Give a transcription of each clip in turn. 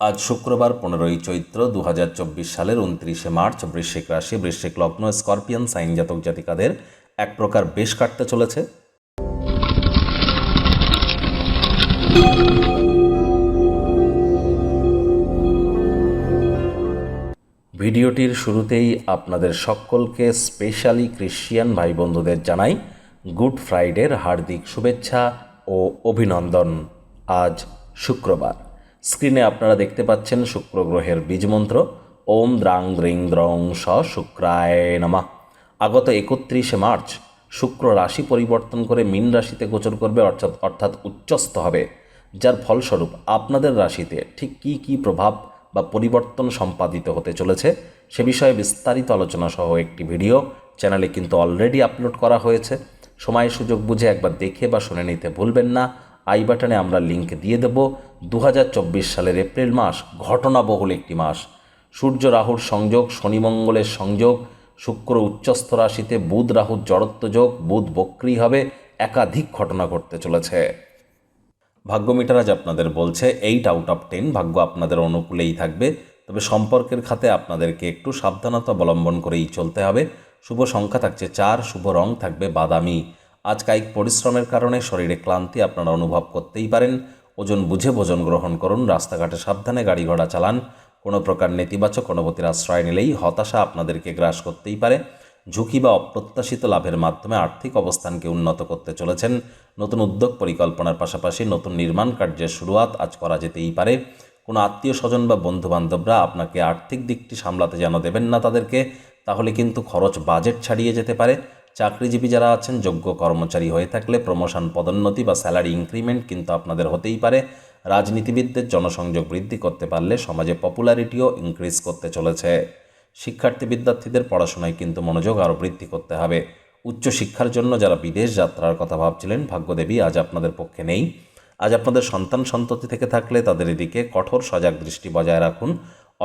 আজ শুক্রবার পনেরোই চৈত্র দু হাজার চব্বিশ সালের উনত্রিশে মার্চ বৃশ্চিক রাশি, বৃশ্চিক লগ্ন, স্করপিয়ান, সাইন জাতক জাতিকাদের এক প্রকার বেশ কাটতে চলেছে। ভিডিওটির শুরুতেই আপনাদের সকলকে স্পেশালি ক্রিশ্চিয়ান ভাই বন্ধুদের জানাই গুড ফ্রাইডের হার্দিক শুভেচ্ছা ও অভিনন্দন। আজ শুক্রবার। স্ক্রিনে আপনারা দেখতে পাচ্ছেন শুক্র গ্রহের বীজমন্ত্র। ওম দ্রাং দ্রিং দ্রং স শুক্রায় নমা। আগত একত্রিশে মার্চ শুক্র রাশি পরিবর্তন করে মীন রাশিতে গোচর করবে, অর্থাৎ অর্থাৎ উচ্চস্থ হবে। যার ফলস্বরূপ আপনাদের রাশিতে ঠিক কী কী প্রভাব বা পরিবর্তন সম্পাদিত হতে চলেছে সে বিষয়ে বিস্তারিত আলোচনা সহ একটি ভিডিও। চ্যানেলে কিন্তু অলরেডি আপলোড করা হয়েছে। সময় সুযোগ বুঝে একবার দেখে বা শুনে নিতে ভুলবেন না। আই বাটনে আমরা লিংক দিয়ে দেব। দু হাজার চব্বিশ সালের এপ্রিল মাস ঘটনাবহুল একটি মাস। সূর্য রাহুর সংযোগ, শনি মঙ্গলের সংযোগ, শুক্র উচ্চস্থ রাশিতে বুধ রাহুর জড়ত্ব যোগ, বুধ বক্রি হবে, একাধিক ঘটনা ঘটতে চলেছে। ভাগ্য মিটার আজ আপনাদের বলছে এইট আউট অফ টেন ভাগ্য আপনাদের অনুকূলেই থাকবে। তবে সম্পর্কের খাতে আপনাদেরকে একটু সাবধানতা অবলম্বন করেই চলতে হবে। শুভ সংখ্যা থাকছে চার, শুভ রং থাকবে বাদামি। আজ কায়িক পরিশ্রমের কারণে শরীরে ক্লান্তি আপনারা অনুভব করতেই পারেন। ওজন বুঝে ভোজন গ্রহণ করুন, রাস্তাঘাটে সাবধানে গাড়ি ঘোড়া চালান। কোনো প্রকার নেতিবাচক অনুভূতির আশ্রয় নিলেই হতাশা আপনাদেরকে গ্রাস করতেই পারে। ঝুঁকি বা অপ্রত্যাশিত লাভের মাধ্যমে আর্থিক অবস্থানকে উন্নত করতে চলেছেন। নতুন উদ্যোগ পরিকল্পনার পাশাপাশি নতুন নির্মাণ কার্যের শুরুয়াত আজ করা যেতেই পারে। কোনো আত্মীয় স্বজন বা বন্ধু বান্ধবরা আপনাকে আর্থিক দিকটি সামলাতে যেন দেবেন না তাদেরকে, তাহলে কিন্তু খরচ বাজেট ছাড়িয়ে যেতে পারে। চাকরিজীবী যারা আছেন, যোগ্য কর্মচারী হয়ে থাকলে প্রমোশন পদোন্নতি বা স্যালারি ইনক্রিমেন্ট কিন্তু আপনাদের হতেই পারে। রাজনীতিবিদদের জনসংযোগ বৃদ্ধি করতে পারলে সমাজে পপুলারিটিও ইনক্রিজ করতে চলেছে। শিক্ষার্থী বিদ্যার্থীদের পড়াশোনায় কিন্তু মনোযোগ আরও বৃদ্ধি করতে হবে। উচ্চশিক্ষার জন্য যারা বিদেশ যাত্রার কথা ভাবছিলেন, ভাগ্যদেবী আজ আপনাদের পক্ষে নেই। আজ আপনাদের সন্তান সন্ততি থেকে থাকলে তাদের এদিকে কঠোর সজাগ দৃষ্টি বজায় রাখুন।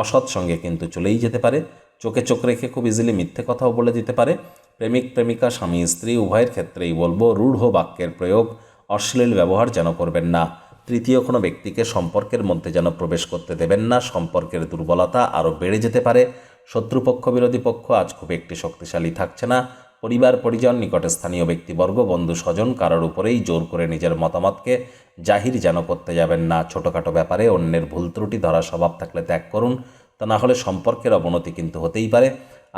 অসৎ সঙ্গে কিন্তু চলেই যেতে পারে। চোখে চোখ রেখে খুব ইজিলি মিথ্যে কথাও বলে দিতে পারে। প্রেমিক, প্রেমিকা, স্বামী, স্ত্রী, উভয়ের ক্ষেত্রেই বলব, রূঢ় বাক্যের প্রয়োগ অশ্লীল ব্যবহার যেন করবেন না। তৃতীয় কোনো ব্যক্তিকে সম্পর্কের মধ্যে যেন প্রবেশ করতে দেবেন না, সম্পর্কের দুর্বলতা আরও বেড়ে যেতে পারে। শত্রুপক্ষ, বিরোধী পক্ষ আজ খুব একটি শক্তিশালী থাকছে না। পরিবার, পরিজন, নিকটে স্থানীয় ব্যক্তিবর্গ, বন্ধু, স্বজন কারোর উপরেই জোর করে নিজের মতামতকে জাহির যেন করতে যাবেন না। ছোটোখাটো ব্যাপারে অন্যের ভুল ত্রুটি, ধরা, স্বভাব থাকলে ত্যাগ করুন। তা না হলে সম্পর্কের অবনতি কিন্তু হতেই পারে।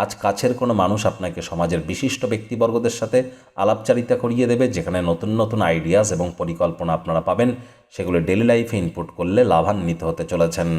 আজ কাছের কোনো মানুষ আপনাকে সমাজের বিশিষ্ট ব্যক্তিবর্গদের সাথে আলাপচারিতা করিয়ে দেবে, যেখানে নতুন নতুন আইডিয়াস এবং পরিকল্পনা আপনারা পাবেন। সেগুলো ডেলি লাইফে ইনপুট করলে লাভান্বিত হতে চলেছেন।